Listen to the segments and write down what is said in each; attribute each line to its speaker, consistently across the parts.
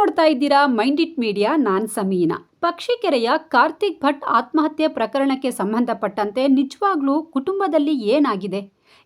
Speaker 1: ನೋಡ್ತಾ ಇದ್ದೀರಾ mind it media, ನಾನ್ ಸಮೀನಾ. ಪಕ್ಷಿಕೆರೆಯ ಕಾರ್ತಿಕ್ ಭಟ್ ಆತ್ಮಹತ್ಯೆ ಪ್ರಕರಣಕ್ಕೆ ಸಂಬಂಧಪಟ್ಟಂತೆ ನಿಜವಾಗ್ಲೂ ಕುಟುಂಬದಲ್ಲಿ ಏನಾಗಿದೆ?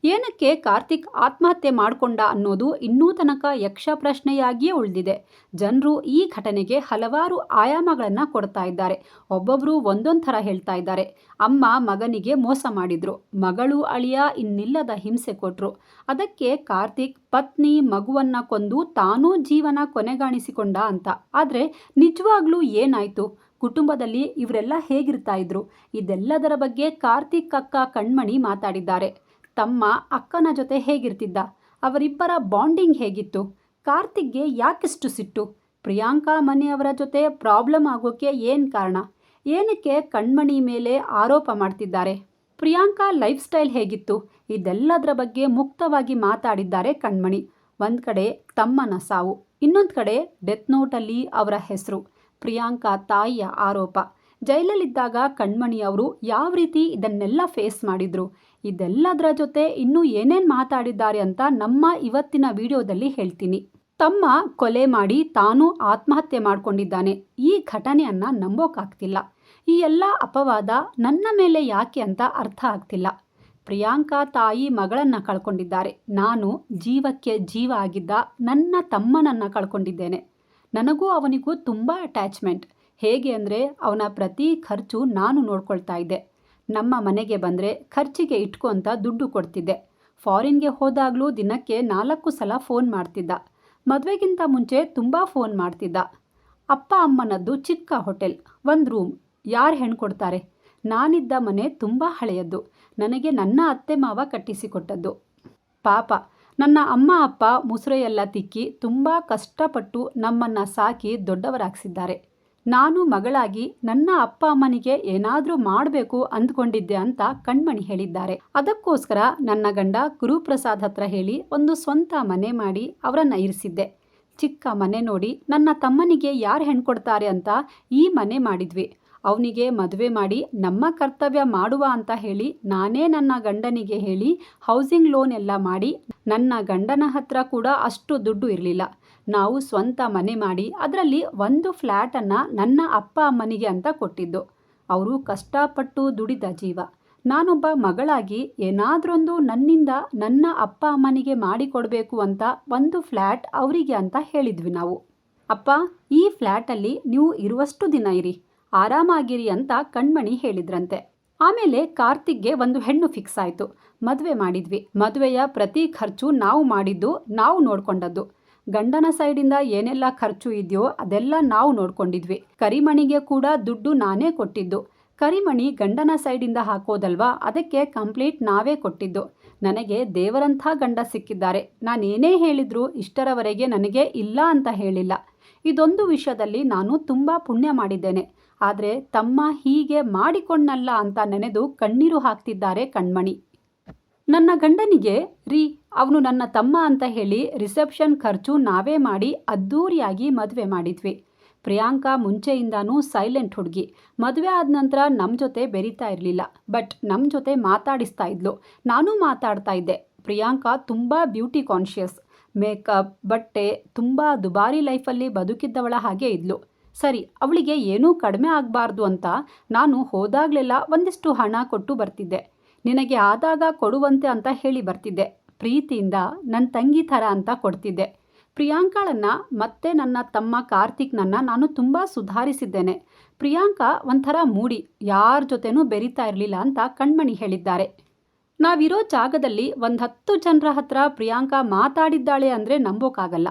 Speaker 1: ಏನಕ್ಕೆ ಕಾರ್ತಿಕ್ ಆತ್ಮಹತ್ಯೆ ಮಾಡಿಕೊಂಡ ಅನ್ನೋದು ಇನ್ನೂ ತನಕ ಯಕ್ಷ ಪ್ರಶ್ನೆಯಾಗಿಯೇ ಉಳಿದಿದೆ. ಜನರು ಈ ಘಟನೆಗೆ ಹಲವಾರು ಆಯಾಮಗಳನ್ನು ಕೊಡ್ತಾ ಇದ್ದಾರೆ. ಒಬ್ಬೊಬ್ಬರು ಒಂದೊಂದು ಥರ ಹೇಳ್ತಾ ಇದ್ದಾರೆ. ಅಮ್ಮ ಮಗನಿಗೆ ಮೋಸ ಮಾಡಿದ್ರು. ಮಗಳು ಅಳಿಯ ಇನ್ನಿಲ್ಲದ ಹಿಂಸೆ ಕೊಟ್ಟರು ಅದಕ್ಕೆ ಕಾರ್ತಿಕ್ ಪತ್ನಿ ಮಗುವನ್ನ ಕೊಂದು ತಾನೂ ಜೀವನ ಕೊನೆಗಾಣಿಸಿಕೊಂಡ ಅಂತ. ಆದರೆ ನಿಜವಾಗ್ಲೂ ಏನಾಯ್ತು? ಕುಟುಂಬದಲ್ಲಿ ಇವರೆಲ್ಲ ಹೇಗಿರ್ತಾ ಇದ್ರು? ಇದೆಲ್ಲದರ ಬಗ್ಗೆ ಕಾರ್ತಿಕ್ ಅಕ್ಕ ಕಣ್ಮಣಿ ಮಾತಾಡಿದ್ದಾರೆ. ತಮ್ಮ ಅಕ್ಕನ ಜೊತೆ ಹೇಗಿರ್ತಿದ್ದ? ಅವರಿಬ್ಬರ ಬಾಂಡಿಂಗ್ ಹೇಗಿತ್ತು? ಕಾರ್ತಿಕ್ಗೆ ಯಾಕಿಷ್ಟು ಸಿಟ್ಟು? ಪ್ರಿಯಾಂಕಾ ಮನೆಯವರ ಜೊತೆ ಪ್ರಾಬ್ಲಮ್ ಆಗೋಕ್ಕೆ ಏನು ಕಾರಣ? ಏನಕ್ಕೆ ಕಣ್ಮಣಿ ಮೇಲೆ ಆರೋಪ ಮಾಡ್ತಿದ್ದಾರೆ? ಪ್ರಿಯಾಂಕಾ ಲೈಫ್ ಸ್ಟೈಲ್ ಹೇಗಿತ್ತು? ಇದೆಲ್ಲದರ ಬಗ್ಗೆ ಮುಕ್ತವಾಗಿ ಮಾತಾಡಿದ್ದಾರೆ ಕಣ್ಮಣಿ. ಒಂದು ಕಡೆ ತಮ್ಮನ ಸಾವು, ಇನ್ನೊಂದು ಕಡೆ ಡೆತ್ ನೋಟಲ್ಲಿ ಅವರ ಹೆಸರು, ಪ್ರಿಯಾಂಕಾ ತಾಯಿಯ ಆರೋಪ. ಜೈಲಲ್ಲಿದ್ದಾಗ ಕಣ್ಮಣಿ ಅವರು ಯಾವ ರೀತಿ ಇದನ್ನೆಲ್ಲ ಫೇಸ್ ಮಾಡಿದ್ರು? ಇದೆಲ್ಲದರ ಜೊತೆ ಇನ್ನೂ ಏನೇನು ಮಾತಾಡಿದ್ದಾರೆ ಅಂತ ನಮ್ಮ ಇವತ್ತಿನ ವಿಡಿಯೋದಲ್ಲಿ ಹೇಳ್ತೀನಿ. ತಮ್ಮ ಕೊಲೆ ಮಾಡಿ ತಾನು ಆತ್ಮಹತ್ಯೆ ಮಾಡಿಕೊಂಡಿದ್ದಾನೆ. ಈ ಘಟನೆಯನ್ನು ನಂಬೋಕ್ಕಾಗ್ತಿಲ್ಲ ಈ ಎಲ್ಲ ಅಪವಾದ ನನ್ನ ಮೇಲೆ ಯಾಕೆ ಅಂತ ಅರ್ಥ ಆಗ್ತಿಲ್ಲ. ಪ್ರಿಯಾಂಕಾ ತಾಯಿ ಮಗಳನ್ನು ಕಳ್ಕೊಂಡಿದ್ದಾರೆ. ನಾನು ಜೀವಕ್ಕೆ ಜೀವ ಆಗಿದ್ದ ನನ್ನ ತಮ್ಮನನ್ನು ಕಳ್ಕೊಂಡಿದ್ದೇನೆ. ನನಗೂ ಅವನಿಗೂ ತುಂಬ ಅಟ್ಯಾಚ್ಮೆಂಟ್ ಹೇಗೆ ಅಂದರೆ ಅವನ ಪ್ರತಿ ಖರ್ಚು ನಾನು ನೋಡ್ಕೊಳ್ತಾ ಇದ್ದೆ. ನಮ್ಮ ಮನೆಗೆ ಬಂದರೆ ಖರ್ಚಿಗೆ ಇಟ್ಕೊಂತ ದುಡ್ಡು ಕೊಡ್ತಿದ್ದೆ. ಫಾರಿನ್ಗೆ ಹೋದಾಗಲೂ ದಿನಕ್ಕೆ ನಾಲ್ಕು ಸಲ ಫೋನ್ ಮಾಡ್ತಿದ್ದ. ಮದುವೆಗಿಂತ ಮುಂಚೆ ತುಂಬ ಫೋನ್ ಮಾಡ್ತಿದ್ದ. ಅಪ್ಪ ಅಮ್ಮನದ್ದು ಚಿಕ್ಕ ಹೋಟೆಲ್, ಒಂದು ರೂಮ್. ಯಾರು ಹೆಣ್ಕೊಡ್ತಾರೆ? ನಾನಿದ್ದ ಮನೆ ತುಂಬ ಹಳೆಯದ್ದು. ನನಗೆ ನನ್ನ ಅತ್ತೆ ಮಾವ ಕಟ್ಟಿಸಿಕೊಟ್ಟದ್ದು. ಪಾಪ, ನನ್ನ ಅಮ್ಮ ಅಪ್ಪ ಮುಸುರೆಯೆಲ್ಲ ತಿಕ್ಕಿ ತುಂಬ ಕಷ್ಟಪಟ್ಟು ನಮ್ಮನ್ನು ಸಾಕಿ ದೊಡ್ಡವರಾಗಿಸಿದ್ದಾರೆ. ನಾನು ಮಗಳಾಗಿ ನನ್ನ ಅಪ್ಪ ಅಮ್ಮನಿಗೆ ಏನಾದರೂ ಮಾಡಬೇಕು ಅಂದ್ಕೊಂಡಿದ್ದೆ ಅಂತ ಕಣ್ಮಣಿ ಹೇಳಿದ್ದಾರೆ. ಅದಕ್ಕೋಸ್ಕರ ನನ್ನ ಗಂಡ ಗುರುಪ್ರಸಾದ್ ಹತ್ರ ಹೇಳಿ ಒಂದು ಸ್ವಂತ ಮನೆ ಮಾಡಿ ಅವರನ್ನು ಇರಿಸಿದ್ದೆ. ಚಿಕ್ಕ ಮನೆ ನೋಡಿ ನನ್ನ ತಮ್ಮನಿಗೆ ಯಾರು ಹೆಣ್ಕೊಡ್ತಾರೆ ಅಂತ ಈ ಮನೆ ಮಾಡಿದ್ವಿ. ಅವನಿಗೆ ಮದುವೆ ಮಾಡಿ ನಮ್ಮ ಕರ್ತವ್ಯ ಮಾಡುವ ಅಂತ ಹೇಳಿ ನಾನೇ ನನ್ನ ಗಂಡನಿಗೆ ಹೇಳಿ ಹೌಸಿಂಗ್ ಲೋನ್ ಎಲ್ಲ ಮಾಡಿ ನನ್ನ ಗಂಡನ ಹತ್ರ ಕೂಡ ಅಷ್ಟು ದುಡ್ಡು ಇರಲಿಲ್ಲ. ನಾವು ಸ್ವಂತ ಮನೆ ಮಾಡಿ ಅದರಲ್ಲಿ ಒಂದು ಫ್ಲ್ಯಾಟನ್ನು ನನ್ನ ಅಪ್ಪ ಅಮ್ಮನಿಗೆ ಅಂತ ಕೊಟ್ಟಿದ್ದು. ಅವರು ಕಷ್ಟಪಟ್ಟು ದುಡಿದ ಜೀವ. ನಾನೊಬ್ಬ ಮಗಳಾಗಿ ಏನಾದ್ರೊಂದು ನನ್ನಿಂದ ನನ್ನ ಅಪ್ಪ ಅಮ್ಮನಿಗೆ ಮಾಡಿಕೊಡಬೇಕು ಅಂತ ಒಂದು ಫ್ಲ್ಯಾಟ್ ಅವರಿಗೆ ಅಂತ ಹೇಳಿದ್ವಿ ನಾವು. ಅಪ್ಪ, ಈ ಫ್ಲ್ಯಾಟಲ್ಲಿ ನೀವು ಇರುವಷ್ಟು ದಿನ ಇರಿ. ಆರಾಮಾಗಿರಿ ಅಂತ ಕಣ್ಮಣಿ ಹೇಳಿದ್ರಂತೆ. ಆಮೇಲೆ ಕಾರ್ತಿಕ್ಗೆ ಒಂದು ಹೆಣ್ಣು ಫಿಕ್ಸ್ ಆಯಿತು. ಮದುವೆ ಮಾಡಿದ್ವಿ. ಮದುವೆಯ ಪ್ರತಿ ಖರ್ಚು ನಾವು ಮಾಡಿದ್ದು, ನಾವು ನೋಡ್ಕೊಂಡದ್ದು. ಗಂಡನ ಸೈಡಿಂದ ಏನೆಲ್ಲ ಖರ್ಚು ಇದೆಯೋ ಅದೆಲ್ಲ ನಾವು ನೋಡ್ಕೊಂಡಿದ್ವಿ. ಕರಿಮಣಿಗೆ ಕೂಡ ದುಡ್ಡು ನಾನೇ ಕೊಟ್ಟಿದ್ದು. ಕರಿಮಣಿ ಗಂಡನ ಸೈಡಿಂದ ಹಾಕೋದಲ್ವಾ? ಅದಕ್ಕೆ ಕಂಪ್ಲೀಟ್ ನಾವೇ ಕೊಟ್ಟಿದ್ದು. ನನಗೆ ದೇವರಂಥ ಗಂಡ ಸಿಕ್ಕಿದ್ದಾರೆ. ನಾನೇನೇ ಹೇಳಿದ್ರು ಇಷ್ಟರವರೆಗೆ ನನಗೆ ಇಲ್ಲ ಅಂತ ಹೇಳಿಲ್ಲ. ಇದೊಂದು ವಿಷಯದಲ್ಲಿ ನಾನು ತುಂಬ ಪುಣ್ಯ ಮಾಡಿದ್ದೇನೆ. ಆದರೆ ತಮ್ಮ ಹೀಗೆ ಮಾಡಿಕೊಂಡಲ್ಲ ಅಂತ ನೆನೆದು ಕಣ್ಣೀರು ಹಾಕ್ತಿದ್ದಾರೆ ಕಣ್ಮಣಿ. ನನ್ನ ಗಂಡನಿಗೆ, ರೀ, ಅವನು ನನ್ನ ತಮ್ಮ ಅಂತ ಹೇಳಿ ರಿಸೆಪ್ಷನ್ ಖರ್ಚು ನಾವೇ ಮಾಡಿ ಅದ್ಧೂರಿಯಾಗಿ ಮದುವೆ ಮಾಡಿದ್ವಿ. ಪ್ರಿಯಾಂಕಾ ಮುಂಚೆಯಿಂದಾನೂ ಸೈಲೆಂಟ್ ಹುಡುಗಿ. ಮದುವೆ ಆದ ನಂತರ ನಮ್ಮ ಜೊತೆ ಬೆರೀತಾ ಇರಲಿಲ್ಲ. ಬಟ್ ನಮ್ಮ ಜೊತೆ ಮಾತಾಡಿಸ್ತಾ ಇದ್ಲು. ನಾನು ಮಾತಾಡ್ತಾ ಇದ್ದೆ. ಪ್ರಿಯಾಂಕಾ ತುಂಬ ಬ್ಯೂಟಿ ಕಾನ್ಷಿಯಸ್ ಮೇಕಪ್, ಬಟ್ಟೆ, ತುಂಬ ದುಬಾರಿ ಲೈಫಲ್ಲಿ ಬದುಕಿದ್ದವಳ ಹಾಗೆ ಇದ್ಲು. ಸರಿ, ಅವಳಿಗೆ ಏನೂ ಕಡಿಮೆ ಆಗಬಾರ್ದು ಅಂತ ನಾನು ಹೋದಾಗಲೆಲ್ಲ ಒಂದಿಷ್ಟು ಹಣ ಕೊಟ್ಟು ಬರ್ತಿದ್ದೆ. ನಿನಗೆ ಆದಾಗ ಕೊಡುವಂತೆ ಅಂತ ಹೇಳಿ ಬರ್ತಿದ್ದೆ. ಪ್ರೀತಿಯಿಂದ ನನ್ನ ತಂಗಿ ಥರ ಅಂತ ಕೊಡ್ತಿದ್ದೆ. ಪ್ರಿಯಾಂಕಾಳನ್ನು ಮತ್ತೆ ನನ್ನ ತಮ್ಮ ಕಾರ್ತಿಕ್ನನ್ನು ನಾನು ತುಂಬ ಸುಧಾರಿಸಿದ್ದೇನೆ. ಪ್ರಿಯಾಂಕಾ ಒಂಥರ ಮೂಡಿ, ಯಾರ ಜೊತೆನೂ ಬೆರೀತಾ ಇರಲಿಲ್ಲ ಅಂತ ಕಣ್ಮಣಿ ಹೇಳಿದ್ದಾರೆ. ನಾವಿರೋ ಜಾಗದಲ್ಲಿ ಒಂದು ಹತ್ತು ಜನರ ಹತ್ರ ಪ್ರಿಯಾಂಕಾ ಮಾತಾಡಿದ್ದಾಳೆ ಅಂದರೆ ನಂಬೋಕ್ಕಾಗಲ್ಲ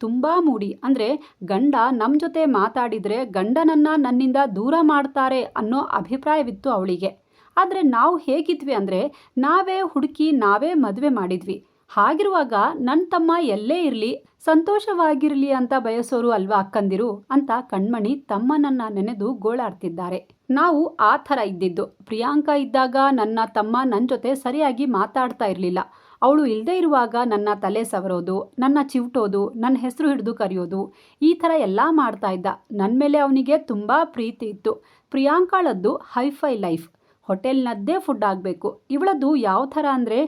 Speaker 1: ತುಂಬ ಮೂಡಿ, ಅಂದರೆ ಗಂಡ ನಮ್ಮ ಜೊತೆ ಮಾತಾಡಿದರೆ ಗಂಡನನ್ನು ನನ್ನಿಂದ ದೂರ ಮಾಡ್ತಾರೆ ಅನ್ನೋ ಅಭಿಪ್ರಾಯವಿತ್ತು ಅವಳಿಗೆ. ಆದರೆ ನಾವು ಹೇಗಿದ್ವಿ ಅಂದರೆ ನಾವೇ ಹುಡುಕಿ ನಾವೇ ಮದುವೆ ಮಾಡಿದ್ವಿ. ಹಾಗಿರುವಾಗ ನನ್ನ ತಮ್ಮ ಎಲ್ಲೇ ಇರಲಿ, ಸಂತೋಷವಾಗಿರಲಿ ಅಂತ ಬಯಸೋರು ಅಲ್ವಾ ಅಕ್ಕಂದಿರು ಅಂತ ಕಣ್ಮಣಿ ತಮ್ಮನನ್ನ ನೆನೆದು ಗೋಳಾಡ್ತಿದ್ದಾರೆ. ನಾವು ಆ ಥರ ಇದ್ದಿದ್ದು. ಪ್ರಿಯಾಂಕಾ ಇದ್ದಾಗ ನನ್ನ ತಮ್ಮ ನನ್ನ ಜೊತೆ ಸರಿಯಾಗಿ ಮಾತಾಡ್ತಾ ಇರಲಿಲ್ಲ. ಅವಳು ಇಲ್ಲದೆ ಇರುವಾಗ ನನ್ನ ತಲೆ ಸವರೋದು, ನನ್ನ ಚಿವುಟೋದು ನನ್ನ ಹೆಸರು ಹಿಡಿದು ಕರೆಯೋದು, ಈ ಥರ ಎಲ್ಲ ಮಾಡ್ತಾ ಇದ್ದ. ನನ್ನ ಮೇಲೆ ಅವನಿಗೆ ತುಂಬ ಪ್ರೀತಿ ಇತ್ತು. ಪ್ರಿಯಾಂಕಾಳದ್ದು ಹೈಫೈ ಲೈಫ್. ಹೋಟೆಲ್ನದ್ದೇ ಫುಡ್ ಆಗಬೇಕು. ಇವಳದ್ದು ಯಾವ ಥರ ಅಂದರೆ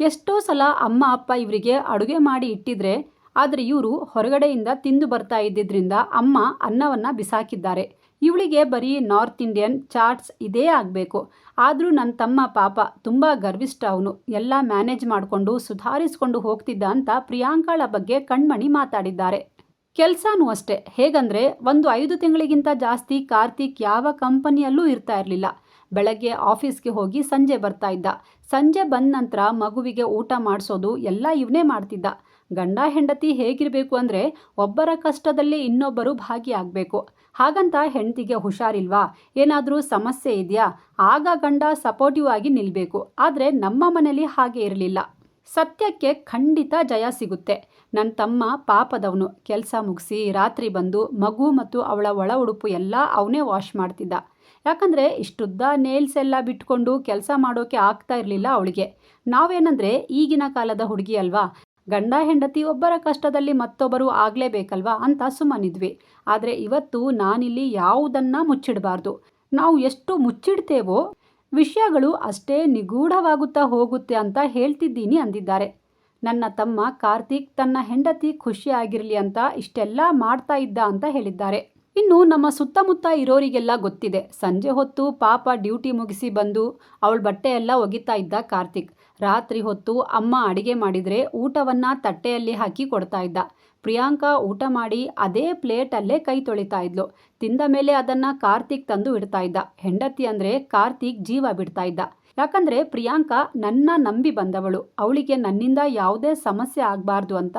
Speaker 1: ಎಷ್ಟೋ ಸಲ ಅಮ್ಮ, ಅಪ್ಪ ಇವರಿಗೆ ಅಡುಗೆ ಮಾಡಿ ಇಟ್ಟಿದ್ರೆ, ಆದರೆ ಇವರು ಹೊರಗಡೆಯಿಂದ ತಿಂದು ಬರ್ತಾ ಇದ್ದಿದ್ರಿಂದ ಅಮ್ಮ ಅನ್ನವನ್ನು ಬಿಸಾಕಿದ್ದಾರೆ. ಇವಳಿಗೆ ಬರೀ ನಾರ್ತ್ ಇಂಡಿಯನ್ ಚಾಟ್ಸ್ ಇದೇ ಆಗಬೇಕು. ಆದರೂ ನನ್ನ ತಮ್ಮ ಪಾಪ ತುಂಬ ಗರ್ವಿಷ್ಠ ಅವನು. ಎಲ್ಲ ಮ್ಯಾನೇಜ್ ಮಾಡಿಕೊಂಡು ಸುಧಾರಿಸಿಕೊಂಡು ಹೋಗ್ತಿದ್ದ ಅಂತ ಪ್ರಿಯಾಂಕಾಳ ಬಗ್ಗೆ ಕಣ್ಮಣಿ ಮಾತಾಡಿದ್ದಾರೆ. ಕೆಲಸನೂ ಅಷ್ಟೇ. ಹೇಗಂದರೆ, ಒಂದು ಐದು ತಿಂಗಳಿಗಿಂತ ಜಾಸ್ತಿ ಕಾರ್ತಿಕ್ ಯಾವ ಕಂಪನಿಯಲ್ಲೂ ಇರ್ತಾ ಇರಲಿಲ್ಲ. ಬೆಳಗ್ಗೆ ಆಫೀಸ್ಗೆ ಹೋಗಿ ಸಂಜೆ ಬರ್ತಾ ಇದ್ದ. ಸಂಜೆ ಬಂದ ನಂತರ ಮಗುವಿಗೆ ಊಟ ಮಾಡಿಸೋದು ಎಲ್ಲ ಇವನೇ ಮಾಡ್ತಿದ್ದ. ಗಂಡ ಹೆಂಡತಿ ಹೇಗಿರಬೇಕು ಅಂದರೆ ಒಬ್ಬರ ಕಷ್ಟದಲ್ಲಿ ಇನ್ನೊಬ್ಬರು ಭಾಗಿಯಾಗಬೇಕು ಹಾಗಂತ ಹೆಂಡತಿಗೆ ಹುಷಾರಿಲ್ವಾ? ಏನಾದರೂ ಸಮಸ್ಯೆ ಇದೆಯಾ? ಆಗ ಗಂಡ ಸಪೋರ್ಟಿವ್ ಆಗಿ ನಿಲ್ಲಬೇಕು ಆದರೆ ನಮ್ಮ ಮನೇಲಿ ಹಾಗೆ ಇರಲಿಲ್ಲ. ಸತ್ಯಕ್ಕೆ ಖಂಡಿತ ಜಯ ಸಿಗುತ್ತೆ. ನನ್ನ ತಮ್ಮ ಪಾಪದವನು. ಕೆಲಸ ಮುಗಿಸಿ ರಾತ್ರಿ ಬಂದು ಮಗು ಮತ್ತು ಅವಳ ಒಳ ಉಡುಪು ಎಲ್ಲ ಅವನೇ ವಾಶ್ ಮಾಡ್ತಿದ್ದ. ಯಾಕಂದರೆ ಇಷ್ಟುದ್ದ ನೇಲ್ಸ್ ಎಲ್ಲ ಬಿಟ್ಕೊಂಡು ಕೆಲಸ ಮಾಡೋಕೆ ಆಗ್ತಾ ಇರಲಿಲ್ಲ ಅವಳಿಗೆ. ನಾವೇನಂದರೆ ಈಗಿನ ಕಾಲದ ಹುಡುಗಿ ಅಲ್ವಾ? ಗಂಡ ಹೆಂಡತಿ ಒಬ್ಬರ ಕಷ್ಟದಲ್ಲಿ ಮತ್ತೊಬ್ಬರು ಆಗಲೇಬೇಕಲ್ವಾ ಅಂತ ಸುಮ್ಮನಿದ್ವಿ. ಆದರೆ ಇವತ್ತು ನಾನಿಲ್ಲಿ ಯಾವುದನ್ನ ಮುಚ್ಚಿಡಬಾರ್ದು. ನಾವು ಎಷ್ಟು ಮುಚ್ಚಿಡ್ತೇವೋ ವಿಷಯಗಳು ಅಷ್ಟೇ ನಿಗೂಢವಾಗುತ್ತಾ ಹೋಗುತ್ತೆ ಅಂತ ಹೇಳ್ತಿದ್ದೀನಿ ಅಂದಿದ್ದಾರೆ. ನನ್ನ ತಮ್ಮ ಕಾರ್ತಿಕ್ ತನ್ನ ಹೆಂಡತಿ ಖುಷಿಯಾಗಿರಲಿ ಅಂತ ಇಷ್ಟೆಲ್ಲ ಮಾಡ್ತಾ ಇದ್ದ ಅಂತ ಹೇಳಿದ್ದಾರೆ. ಇನ್ನು ನಮ್ಮ ಸುತ್ತಮುತ್ತ ಇರೋರಿಗೆಲ್ಲ ಗೊತ್ತಿದೆ. ಸಂಜೆ ಹೊತ್ತು ಪಾಪ ಡ್ಯೂಟಿ ಮುಗಿಸಿ ಬಂದು ಅವಳ ಬಟ್ಟೆ ಎಲ್ಲ ಒಗಿತಾ ಇದ್ದ ಕಾರ್ತಿಕ್. ರಾತ್ರಿ ಹೊತ್ತು ಅಮ್ಮ ಅಡಿಗೆ ಮಾಡಿದರೆ ಊಟವನ್ನು ತಟ್ಟೆಯಲ್ಲಿ ಹಾಕಿ ಕೊಡ್ತಾ ಇದ್ದ. ಪ್ರಿಯಾಂಕಾ ಊಟ ಮಾಡಿ ಅದೇ ಪ್ಲೇಟಲ್ಲೇ ಕೈ ತೊಳಿತಾ ಇದ್ಲು. ತಿಂದ ಮೇಲೆ ಅದನ್ನು ಕಾರ್ತಿಕ್ ತಂದು ಇಡ್ತಾ ಇದ್ದ. ಹೆಂಡತಿ ಅಂದರೆ ಕಾರ್ತಿಕ್ ಜೀವ ಬಿಡ್ತಾ ಇದ್ದ. ಯಾಕಂದರೆ ಪ್ರಿಯಾಂಕಾ ನನ್ನ ನಂಬಿ ಬಂದವಳು. ಅವಳಿಗೆ ನನ್ನಿಂದ ಯಾವುದೇ ಸಮಸ್ಯೆ ಆಗಬಾರ್ದು ಅಂತ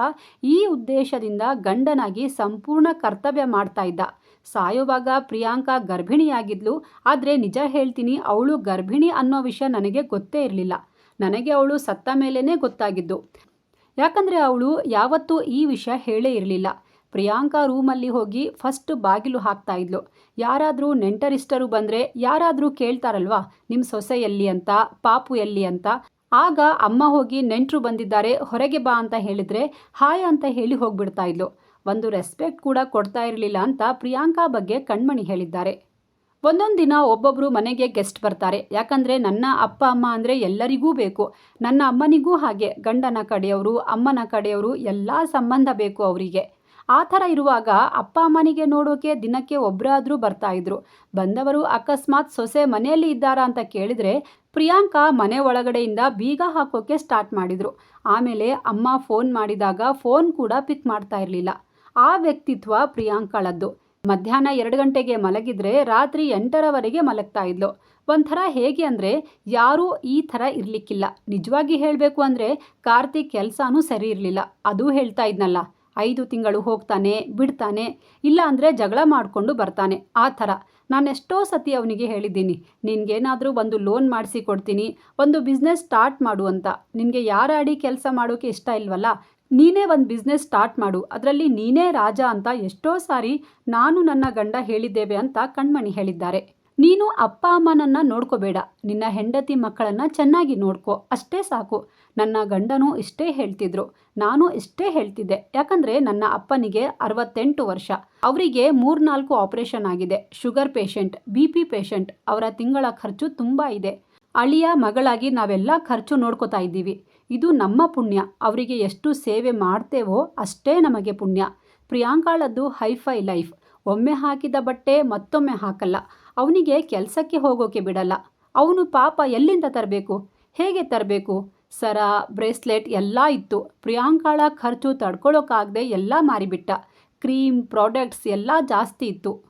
Speaker 1: ಈ ಉದ್ದೇಶದಿಂದ ಗಂಡನಾಗಿ ಸಂಪೂರ್ಣ ಕರ್ತವ್ಯ ಮಾಡ್ತಾ ಇದ್ದ. ಸಾಯುವಾಗ ಪ್ರಿಯಾಂಕಾ ಗರ್ಭಿಣಿಯಾಗಿದ್ಲು. ಆದರೆ ನಿಜ ಹೇಳ್ತೀನಿ, ಅವಳು ಗರ್ಭಿಣಿ ಅನ್ನೋ ವಿಷಯ ನನಗೆ ಗೊತ್ತೇ ಇರಲಿಲ್ಲ. ನನಗೆ ಅವಳು ಸತ್ತ ಮೇಲೇ ಗೊತ್ತಾಗಿದ್ದು. ಯಾಕಂದರೆ ಅವಳು ಯಾವತ್ತೂ ಈ ವಿಷಯ ಹೇಳೇ ಇರಲಿಲ್ಲ. ಪ್ರಿಯಾಂಕಾ ರೂಮಲ್ಲಿ ಹೋಗಿ ಫಸ್ಟ್ ಬಾಗಿಲು ಹಾಕ್ತಾ ಇದ್ಲು. ಯಾರಾದರೂ ನೆಂಟರಿಷ್ಟರು ಬಂದರೆ ಯಾರಾದರೂ ಕೇಳ್ತಾರಲ್ವಾ ನಿಮ್ಮ ಸೊಸೆ ಎಲ್ಲಿ ಅಂತ, ಪಾಪು ಎಲ್ಲಿ ಅಂತ? ಆಗ ಅಮ್ಮ ಹೋಗಿ ನೆಂಟರು ಬಂದಿದ್ದಾರೆ, ಹೊರಗೆ ಬಾ ಅಂತ ಹೇಳಿದರೆ, ಹಾಯ್ ಅಂತ ಹೇಳಿ ಹೋಗ್ಬಿಡ್ತಾ ಇದ್ಲು. ಒಂದು ರೆಸ್ಪೆಕ್ಟ್ ಕೂಡ ಕೊಡ್ತಾ ಇರಲಿಲ್ಲ ಅಂತ ಪ್ರಿಯಾಂಕಾ ಬಗ್ಗೆ ಕಣ್ಮಣಿ ಹೇಳಿದ್ದಾರೆ. ಒಂದೊಂದು ದಿನ ಒಬ್ಬೊಬ್ಬರು ಮನೆಗೆ ಗೆಸ್ಟ್ ಬರ್ತಾರೆ. ಯಾಕಂದರೆ ನನ್ನ ಅಪ್ಪ, ಅಮ್ಮ ಅಂದರೆ ಎಲ್ಲರಿಗೂ ಬೇಕು. ನನ್ನ ಅಮ್ಮನಿಗೂ ಹಾಗೆ. ಗಂಡನ ಕಡೆಯವರು, ಅಮ್ಮನ ಕಡೆಯವರು ಎಲ್ಲ ಸಂಬಂಧ ಬೇಕು ಅವರಿಗೆ. ಆ ಥರ ಇರುವಾಗ ಅಪ್ಪ, ಅಮ್ಮನಿಗೆ ನೋಡೋಕೆ ದಿನಕ್ಕೆ ಒಬ್ಬರಾದರೂ ಬರ್ತಾ ಇದ್ರು. ಬಂದವರು ಅಕಸ್ಮಾತ್ ಸೊಸೆ ಮನೆಯಲ್ಲಿ ಇದ್ದಾರಾ ಅಂತ ಕೇಳಿದರೆ ಪ್ರಿಯಾಂಕಾ ಮನೆ ಒಳಗಡೆಯಿಂದ ಬೀಗ ಹಾಕೋಕೆ ಸ್ಟಾರ್ಟ್ ಮಾಡಿದರು. ಆಮೇಲೆ ಅಮ್ಮ ಫೋನ್ ಮಾಡಿದಾಗ ಫೋನ್ ಕೂಡ ಪಿಕ್ ಮಾಡ್ತಾ ಇರಲಿಲ್ಲ. ಆ ವ್ಯಕ್ತಿತ್ವ ಪ್ರಿಯಾಂಕಾಳದ್ದು. ಮಧ್ಯಾಹ್ನ ಎರಡು ಗಂಟೆಗೆ ಮಲಗಿದ್ರೆ ರಾತ್ರಿ ಎಂಟರವರೆಗೆ ಮಲಗ್ತಾ ಇದ್ಲು. ಒಂಥರ ಹೇಗೆ ಅಂದರೆ ಯಾರೂ ಈ ಥರ ಇರಲಿಕ್ಕಿಲ್ಲ. ನಿಜವಾಗಿ ಹೇಳಬೇಕು ಅಂದರೆ ಕಾರ್ತಿಕ್ ಕೆಲಸನೂ ಸರಿ ಇರಲಿಲ್ಲ. ಅದು ಹೇಳ್ತಾ ಇದ್ನಲ್ಲ. ಐದು ತಿಂಗಳು ಹೋಗ್ತಾನೆ, ಬಿಡ್ತಾನೆ, ಇಲ್ಲ ಅಂದರೆ ಜಗಳ ಮಾಡಿಕೊಂಡು ಬರ್ತಾನೆ. ಆ ಥರ. ನಾನು ಎಷ್ಟೋ ಸತಿ ಅವನಿಗೆ ಹೇಳಿದ್ದೀನಿ, ನಿನಗೇನಾದರೂ ಒಂದು ಲೋನ್ ಮಾಡಿಸಿ ಕೊಡ್ತೀನಿ, ಒಂದು ಬಿಸ್ನೆಸ್ ಸ್ಟಾರ್ಟ್ ಮಾಡು ಅಂತ. ನಿನಗೆ ಯಾರಾಡಿ ಕೆಲಸ ಮಾಡೋಕ್ಕೆ ಇಷ್ಟ ಇಲ್ವಲ್ಲ ನೀನೇ ಒಂದು ಬಿಸ್ನೆಸ್ ಸ್ಟಾರ್ಟ್ ಮಾಡು. ಅದರಲ್ಲಿ ನೀನೇ ರಾಜ ಅಂತ ಎಷ್ಟೋ ಸಾರಿ ನಾನು ನನ್ನ ಗಂಡ ಹೇಳಿದ್ದೇವೆ ಅಂತ ಕಣ್ಮಣಿ ಹೇಳಿದ್ದಾರೆ. ನೀನು ಅಪ್ಪ, ಅಮ್ಮನನ್ನ ನೋಡ್ಕೋಬೇಡ. ನಿನ್ನ ಹೆಂಡತಿ ಮಕ್ಕಳನ್ನ ಚೆನ್ನಾಗಿ ನೋಡ್ಕೋ. ಅಷ್ಟೇ ಸಾಕು. ನನ್ನ ಗಂಡನೂ ಇಷ್ಟೇ ಹೇಳ್ತಿದ್ರು. ನಾನು ಇಷ್ಟೇ ಹೇಳ್ತಿದ್ದೆ. ಯಾಕಂದ್ರೆ ನನ್ನ ಅಪ್ಪನಿಗೆ ಅರವತ್ತೆಂಟು ವರ್ಷ. ಅವರಿಗೆ ಮೂರ್ನಾಲ್ಕು ಆಪರೇಷನ್ ಆಗಿದೆ. Sugar patient B P patient ಅವರ ತಿಂಗಳ ಖರ್ಚು ತುಂಬ ಇದೆ. ಅಳಿಯ ಮಗಳಾಗಿ ನಾವೆಲ್ಲ ಖರ್ಚು ನೋಡ್ಕೋತಾ ಇದ್ದೀವಿ. ಇದು ನಮ್ಮ ಪುಣ್ಯ. ಅವರಿಗೆ ಎಷ್ಟು ಸೇವೆ ಮಾಡ್ತೇವೋ ಅಷ್ಟೇ ನಮಗೆ ಪುಣ್ಯ. ಪ್ರಿಯಾಂಕಾಳದ್ದು ಹೈಫೈ ಲೈಫ್. ಒಮ್ಮೆ ಹಾಕಿದ ಬಟ್ಟೆ ಮತ್ತೊಮ್ಮೆ ಹಾಕಲ್ಲ. ಅವನಿಗೆ ಕೆಲಸಕ್ಕೆ ಹೋಗೋಕೆ ಬಿಡಲ್ಲ. ಅವನು ಪಾಪ ಎಲ್ಲಿಂದ ತರಬೇಕು? ಹೇಗೆ ತರಬೇಕು? ಸರ, ಬ್ರೇಸ್ಲೆಟ್ ಎಲ್ಲ ಇತ್ತು. ಪ್ರಿಯಾಂಕಾಳ ಖರ್ಚು ತಡ್ಕೊಳ್ಳೋಕ್ಕಾಗದೆ ಎಲ್ಲ ಮಾರಿಬಿಟ್ಟ. ಕ್ರೀಮ್, ಪ್ರಾಡಕ್ಟ್ಸ್ ಎಲ್ಲ ಜಾಸ್ತಿ ಇತ್ತು.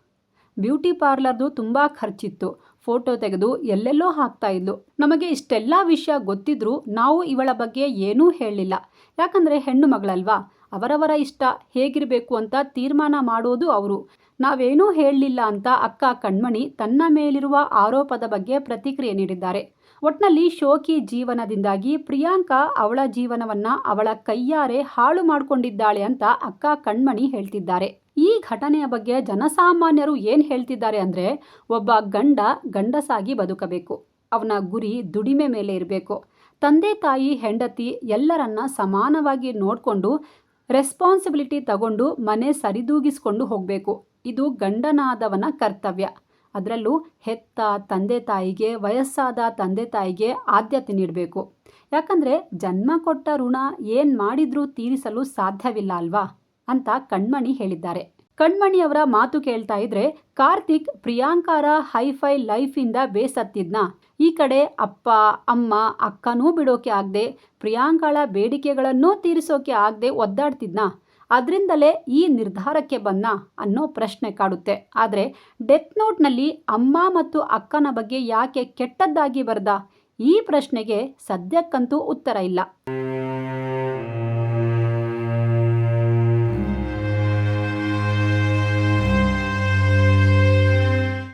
Speaker 1: ಬ್ಯೂಟಿ ಪಾರ್ಲರ್ದು ತುಂಬ ಖರ್ಚಿತ್ತು. ಫೋಟೋ ತೆಗೆದು ಎಲ್ಲೆಲ್ಲೋ ಹಾಕ್ತಾ ಇದ್ಲು. ನಮಗೆ ಇಷ್ಟೆಲ್ಲ ವಿಷಯ ಗೊತ್ತಿದ್ರೂ ನಾವು ಇವಳ ಬಗ್ಗೆ ಏನೂ ಹೇಳಲಿಲ್ಲ. ಯಾಕಂದರೆ ಹೆಣ್ಣು ಮಗಳಲ್ವಾ? ಅವರವರ ಇಷ್ಟ ಹೇಗಿರಬೇಕು ಅಂತ ತೀರ್ಮಾನ ಮಾಡೋದು ಅವರು. ನಾವೇನೂ ಹೇಳಲಿಲ್ಲ ಅಂತ ಅಕ್ಕ ಕಣ್ಮಣಿ ತನ್ನ ಮೇಲಿರುವ ಆರೋಪದ ಬಗ್ಗೆ ಪ್ರತಿಕ್ರಿಯೆ ನೀಡಿದ್ದಾರೆ. ಒಟ್ನಲ್ಲಿ ಶೋಕಿ ಜೀವನದಿಂದಾಗಿ ಪ್ರಿಯಾಂಕಾ ಅವಳ ಜೀವನವನ್ನ ಅವಳ ಕೈಯಾರೆ ಹಾಳು ಮಾಡಿಕೊಂಡಿದ್ದಾಳೆ ಅಂತ ಅಕ್ಕ ಕಣ್ಮಣಿ ಹೇಳ್ತಿದ್ದಾರೆ. ಈ ಘಟನೆಯ ಬಗ್ಗೆ ಜನಸಾಮಾನ್ಯರು ಏನು ಹೇಳ್ತಿದ್ದಾರೆ ಅಂದರೆ ಒಬ್ಬ ಗಂಡ ಗಂಡಸಾಗಿ ಬದುಕಬೇಕು. ಅವನ ಗುರಿ ದುಡಿಮೆ ಮೇಲೆ ಇರಬೇಕು. ತಂದೆ ತಾಯಿ, ಹೆಂಡತಿ ಎಲ್ಲರನ್ನ ಸಮಾನವಾಗಿ ನೋಡಿಕೊಂಡು ರೆಸ್ಪಾನ್ಸಿಬಿಲಿಟಿ ತಗೊಂಡು ಮನೆ ಸರಿದೂಗಿಸ್ಕೊಂಡು ಹೋಗಬೇಕು. ಇದು ಗಂಡನಾದವನ ಕರ್ತವ್ಯ. ಅದರಲ್ಲೂ ಹೆತ್ತ ತಂದೆ ತಾಯಿಗೆ, ವಯಸ್ಸಾದ ತಂದೆ ತಾಯಿಗೆ ಆದ್ಯತೆ ನೀಡಬೇಕು. ಯಾಕಂದರೆ ಜನ್ಮ ಕೊಟ್ಟ ಋಣ ಏನು ಮಾಡಿದರೂ ತೀರಿಸಲು ಸಾಧ್ಯವಿಲ್ಲ ಅಲ್ವಾ? ಅಂತ ಕಣ್ಮಣಿ ಹೇಳಿದ್ದಾರೆ. ಕಣ್ಮಣಿಯವರ ಮಾತು ಕೇಳ್ತಾ ಇದ್ರೆ, ಕಾರ್ತಿಕ್ ಪ್ರಿಯಾಂಕಾರ ಹೈಫೈ ಲೈಫಿಂದ ಬೇಸತ್ತಿದ್ನ. ಈ ಕಡೆ ಅಪ್ಪ, ಅಮ್ಮ, ಅಕ್ಕನೂ ಬಿಡೋಕೆ ಆಗದೆ, ಪ್ರಿಯಾಂಕಾಳ ಬೇಡಿಕೆಗಳನ್ನೂ ತೀರಿಸೋಕೆ ಆಗದೆ ಒದ್ದಾಡ್ತಿದ್ನ. ಅದರಿಂದಲೇ ಈ ನಿರ್ಧಾರಕ್ಕೆ ಬಂದ ಅನ್ನೋ ಪ್ರಶ್ನೆ ಕಾಡುತ್ತೆ. ಆದರೆ, ಡೆತ್ ನೋಟ್ನಲ್ಲಿ ಅಮ್ಮ ಮತ್ತು ಅಕ್ಕನ ಬಗ್ಗೆ ಯಾಕೆ ಕೆಟ್ಟದ್ದಾಗಿ ಬರೆದ? ಈ ಪ್ರಶ್ನೆಗೆ ಸದ್ಯಕ್ಕಂತೂ ಉತ್ತರ ಇಲ್ಲ.